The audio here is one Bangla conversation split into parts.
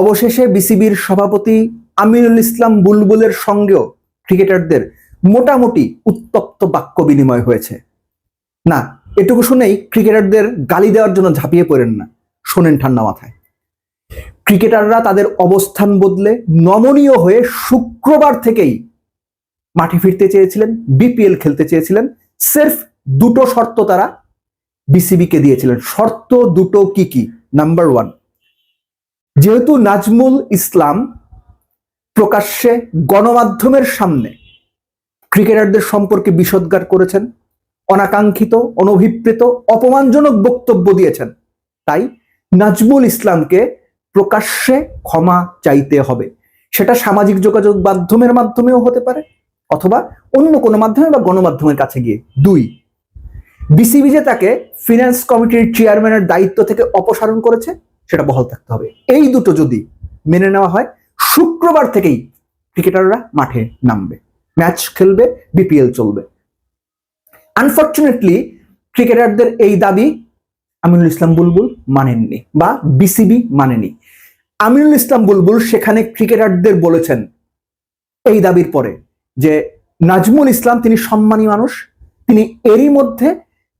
অবশেষে বিসিবির সভাপতি আমিনুল ইসলাম বুলবুলের সঙ্গেও ক্রিকেটারদের মোটামুটি উত্তপ্ত বাক্য বিনিময় হয়েছে। না, এটুকু শুনেই ক্রিকেটারদের গালি দেওয়ার জন্য ঝাঁপিয়ে পড়েন না। শোনেন ঠান্ডা মাথায়। ক্রিকেটাররা তাদের অবস্থান বদলে নমনীয় হয়ে শুক্রবার থেকেই মাঠে ফিরতে চেয়েছিলেন, বিপিএল খেলতে চেয়েছিলেন। সেরফ দুটো শর্ত তারা বিসিবিকে দিয়েছিলেন। শর্ত দুটো কি কি? নাম্বার ওয়ান যেহেতু নাজমুল ইসলাম প্রকাশ্যে গণমাধ্যমের সামনে ক্রিকেটারদের সম্পর্কে বিষোদ্গার করেছেন, অনাকাঙ্ক্ষিত, অনভিপ্রেত, অপমানজনক বক্তব্য দিয়েছেন, তাই নাজমুল ইসলামকে প্রকাশ্যে ক্ষমা চাইতে হবে। সেটা সামাজিক যোগাযোগ মাধ্যমের মাধ্যমেও হতে পারে, অথবা অন্য কোনো মাধ্যমে বা গণমাধ্যমের কাছে গিয়ে। দুই, বিসিবি যে তাকে ফিনান্স কমিটির চেয়ারম্যানের দায়িত্ব থেকে অপসারণ করেছে সেটা বহাল থাকতে হবে। এই দুটো যদি মেনে নেওয়া হয়, শুক্রবার থেকেই ক্রিকেটাররা মাঠে নামবে। ম্যাচ খেলবে বিপিএল চলবে। আনফর্চুনেটলি ক্রিকেটারদের এই দাবি আমিনুল ইসলাম বুলবুল মানেননি বা বিসিবি মানেনি। আমিনুল ইসলাম বুলবুল সেখানে ক্রিকেটারদের বলেছেন এই দাবির পরে যে নাজমুল ইসলাম তিনি সম্মানী মানুষ, তিনি এরই মধ্যে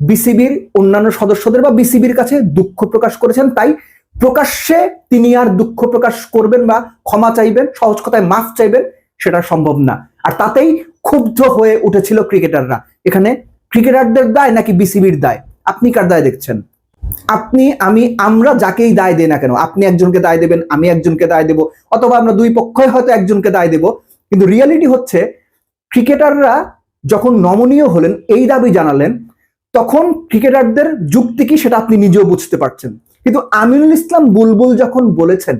বিসিবির অন্যান্য সদস্যদের বা বিসিবির কাছে দুঃখ প্রকাশ করেছেন, তাই প্রকাশ্যে তিনি আর দুঃখ প্রকাশ করবেন বা ক্ষমা চাইবেন, সহজ কথায় মাফ চাইবেন, সেটা সম্ভব না। আর তাতেই ক্ষুব্ধ হয়ে উঠেছিল ক্রিকেটাররা। এখানে ক্রিকেটারদের দায় নাকি বিসিবির দায়? আপনি কার দায় দেখছেন? আপনি, আমি, আমরা যাকেই দায় দেই না কেন? আপনি একজনকে দায় দেবেন, আমি একজনকে দায় দেব, অথবা আমরা দুই পক্ষই হয়তো একজনকে দায় দেব। কিন্তু রিয়ালিটি হচ্ছে, ক্রিকেটাররা যখন নমনীয় হলেন, এই দাবি জানালেন, তখন ক্রিকেটারদের যুক্তি কি সেটা আপনি নিজেও বুঝতে পারছেন। কিন্তু আমিনুল ইসলাম বুলবুল যখন বলেছেন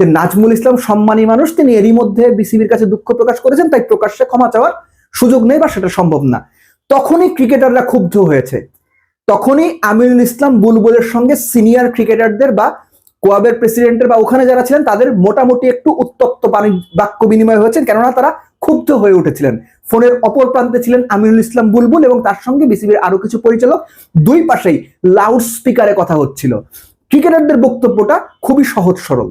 যে নাজমুল ইসলাম সম্মানী মানুষ, তিনি এরই মধ্যে বিসিবির কাছে দুঃখ প্রকাশ করেছেন, তাই প্রকাশ্যে ক্ষমা চাওয়ার সুযোগ নেই বা সেটা সম্ভব না। তখনই ক্রিকেটাররা ক্ষুব্ধ হয়েছে। তখনই আমিনুল ইসলাম বুলবুলের সঙ্গে সিনিয়র ক্রিকেটারদের বা কোয়াবের প্রেসিডেন্টের বা ওখানে যারা ছিলেন, তাদের মোটামুটি একটু উত্তপ্ত বাণী বাক্য বিনিময় হয়েছে কেননা তারা ক্ষুব্ধ হয়ে উঠেছিলেন। ফোনের অপর প্রান্তে ছিলেন আমিনুল ইসলাম বুলবুল এবং তার সঙ্গে বিসিবির আরও কিছু পরিচালক। দুই পাশেই লাউড স্পিকারে কথা হচ্ছিল। ক্রিকেটারদের বক্তব্যটা খুবই সহজ সরল।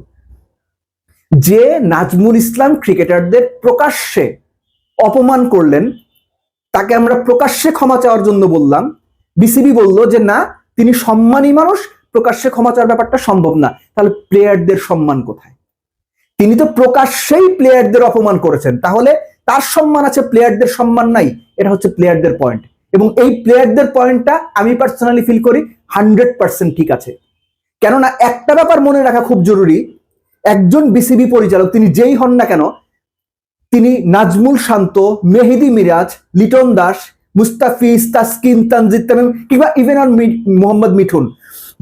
যে নাজমুল ইসলাম ক্রিকেটারদের প্রকাশ্যে অপমান করলেন, তাকে আমরা প্রকাশ্যে ক্ষমা চাওয়ার জন্য বললাম। বিসিবি বলল যে, না, তিনি সম্মানী মানুষ, প্রকাশ্যে ক্ষমা চাওয়ার ব্যাপারটা সম্ভব না। তাহলে প্লেয়ারদের সম্মান কোথায়? তিনি তো প্রকাশ্যেই প্লেয়ারদের অপমান করেছেন। তাহলে তার সম্মান আছে, প্লেয়ারদের সম্মান নাই, এটা হচ্ছে প্লেয়ারদের পয়েন্ট। এবং এই প্লেয়ারদের পয়েন্টটা আমি পার্সোনালি ফিল করি, হান্ড্রেড পার্সেন্ট ঠিক আছে। কেননা একটা ব্যাপার মনে রাখা খুব জরুরি, একজন বিসিবি পরিচালক, তিনি যেই হন না কেন, তিনি নাজমুল শান্ত, মেহেদি মিরাজ, লিটন দাস মুস্তাফিজ তাসকিন, তানজিদ তামিম কিংবা ইভেন অন মোহাম্মদ মিঠুন।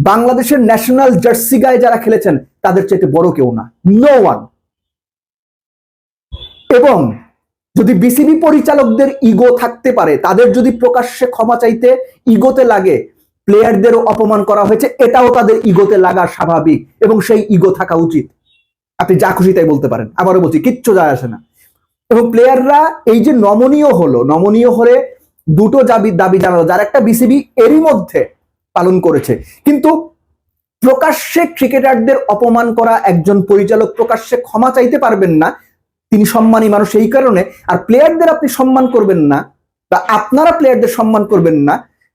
বাংলাদেশের ন্যাশনাল জার্সি গায়ে যারা খেলেছেন, তাদের চাইতে বড় কেউ না। নো ওয়ান এবং যদি বিসিবি পরিচালকদের ইগো থাকতে পারে, তাদের যদি প্রকাশ্যে ক্ষমা চাইতে ইগোতে লাগে প্লেয়ারদেরও অপমান করা হয়েছে, এটাও তাদের ইগোতে লাগা স্বাভাবিক এবং সেই ইগো থাকা উচিত। আপনি যা খুশি তাই বলতে পারেন, আবারও বলছি, কিচ্ছু যায় আসে না। এবং প্লেয়াররা এই যে নমনীয় হলো, নমনীয় হলে দুটো দাবি দাবি জানালো, যার একটা বিসিবি এরই মধ্যে পালন করেছে। কিন্তু প্রকাশ্যে ক্রিকেটারদের অপমান করা একজন পরিচালক প্রকাশ্যে ক্ষমা চাইতে পারবেন না, তিনি সম্মানী মানুষ এই কারণে, আর প্লেয়ারদের আপনি সম্মান করবেন না, বা আপনারা প্লেয়ারদের সম্মান করবেন না,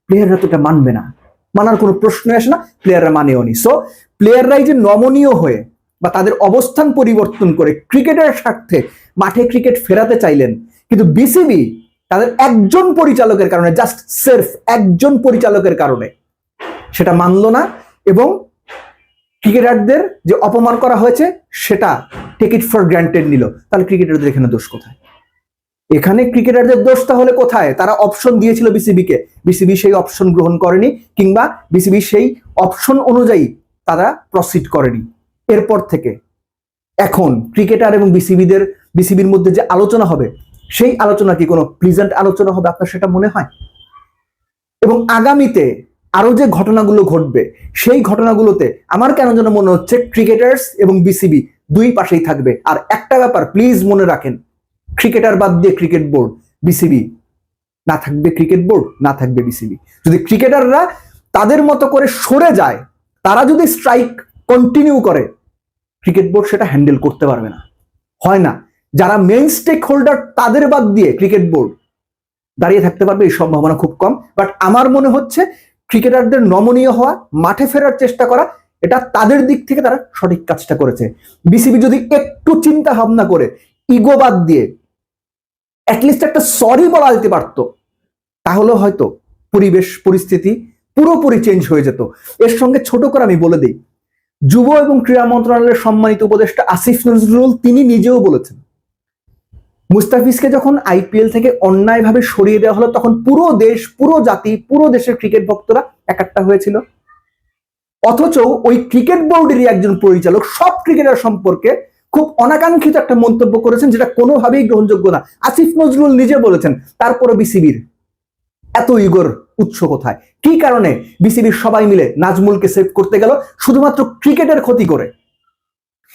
প্লেয়াররা তো এটা মানবে না। মানার কোনো প্রশ্ন আসে না প্লেয়াররা মানেও নি। সো প্লেয়াররাই যে নমনীয় হয়ে বা তাদের অবস্থান পরিবর্তন করে ক্রিকেটের স্বার্থে মাঠে ক্রিকেট ফেরাতে চাইলেন, কিন্তু বিসিবি তাদের একজন পরিচালকের কারণে জাস্ট সেলফ একজন পরিচালকের কারণে সেটা মানলো না এবং ক্রিকেটারদের যে অপমান করা হয়েছে, সেটা টেক ইট ফর গ্রান্টেড নিল। তাহলে ক্রিকেটারদের এখানে দোষ কোথায়? এখানে ক্রিকেটারদের দোষ তাহলে কোথায়? তারা অপশন দিয়েছিল বিসিবিকে বিসিবি সেই অপশন গ্রহণ করেনি, কিংবা বিসিবি সেই অপশন অনুযায়ী তারা প্রসিড করেনি। এরপর থেকে এখন ক্রিকেটার এবং বিসিবিদের বিসিবির মধ্যে যে আলোচনা হবে, সেই আলোচনা কি কোনো প্লিজেন্ট আলোচনা হবে আপনার সেটা মনে হয়? এবং আগামীতে আরও যে ঘটনাগুলো ঘটবে, সেই ঘটনাগুলোতে আমার কেন যেন মনে হচ্ছে ক্রিকেটার্স এবং বিসিবি দুই পাশেই থাকবে। আর একটা ব্যাপার প্লিজ মনে রাখেন ক্রিকেটার বাদ দিয়ে ক্রিকেট বোর্ড, বিসিবি। না থাকবে ক্রিকেট বোর্ড, না থাকবে বিসিবি। যদি ক্রিকেটাররা তাদের মতো করে সরে যায়, তারা যদি স্ট্রাইক কন্টিনিউ করে, ক্রিকেট বোর্ড সেটা হ্যান্ডেল করতে পারবে না। হয় না। যারা মেইন স্টেক হোল্ডার তাদের বাদ দিয়ে ক্রিকেট বোর্ড দাঁড়িয়ে থাকতে পারবে, এই সম্ভাবনা খুব কম। বাট আমার মনে হচ্ছে ক্রিকেটারদের নমনীয় হওয়া, মাঠে ফেরার চেষ্টা করা, এটা তাদের দিক থেকে তারা সঠিক কাজটা করেছে। বিসিবি যদি একটু চিন্তা ভাবনা করে ইগো বাদ দিয়ে অ্যাটলিস্ট একটা সরি বলা যেতে পারতো। তাহলে হয়তো পরিবেশ, পরিস্থিতি পুরোপুরি চেঞ্জ হয়ে যেত। এর সঙ্গে ছোট করে আমি বলে দিই, যুব এবং ক্রীড়া মন্ত্রণালয়ের সম্মানিত উপদেষ্টা আসিফ নজরুল তিনি নিজেও বলেছেন, মুস্তাফিজকে যখন আইপিএল থেকে অন্যায়ভাবে সরিয়ে দেওয়া হলো, তখন পুরো দেশ, পুরো জাতি, পুরো দেশের ক্রিকেট ভক্তরা একাট্টা হয়েছিল। অথচ ওই ক্রিকেট বোর্ডেরই একজন পরিচালক সব ক্রিকেটার সম্পর্কে খুব অনাকাঙ্ক্ষিত একটা মন্তব্য করেছেন যেটা কোনোভাবেই গ্রহণযোগ্য না। আসিফ নজরুল নিজে বলেছেন, তারপরও বিসিবির এত ইগোর উৎস কোথায়? কি কারণে বিসিবির সবাই মিলে নাজমুলকে সেভ করতে গেল? শুধুমাত্র ক্রিকেটের ক্ষতি করে?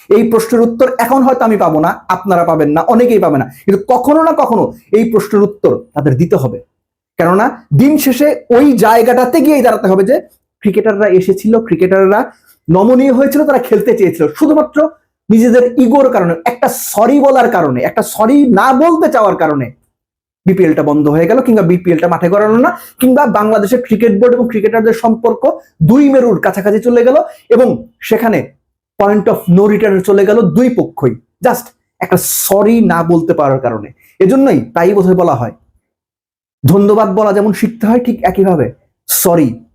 এই প্রশ্নের উত্তর এখন হয়তো আমি পাবো না, আপনারা পাবেন না, অনেকেই পাবে না। কিন্তু কখনো না কখনো এই প্রশ্নের উত্তর তাদের দিতে হবে। কেননা দিন শেষে ওই জায়গাটাতে গিয়ে দাঁড়াতে হবে যে, ক্রিকেটাররা এসেছিল, ক্রিকেটাররা নমনীয় হয়েছিল, তারা খেলতে চেয়েছিল। শুধুমাত্র নিজেদের ইগোর কারণে, একটা সরি বলার কারণে, একটা সরি না বলতে চাওয়ার কারণে বিপিএলটা বন্ধ হয়ে গেল কিংবা বিপিএলটা মাঠে করানো না, কিংবা বাংলাদেশের ক্রিকেট বোর্ড এবং ক্রিকেটারদের সম্পর্ক দুই মেরুর কাছাকাছি চলে গেল এবং সেখানে পয়েন্ট অফ নো রিটার্ন চলে গেল দুই পক্ষই। জাস্ট একটা সরি না বলতে পারার কারণে। এজন্যই তাই বোধহয় বলা হয়। ধন্যবাদ বলা যেমন শিখতে হয় ঠিক একইভাবে। সরি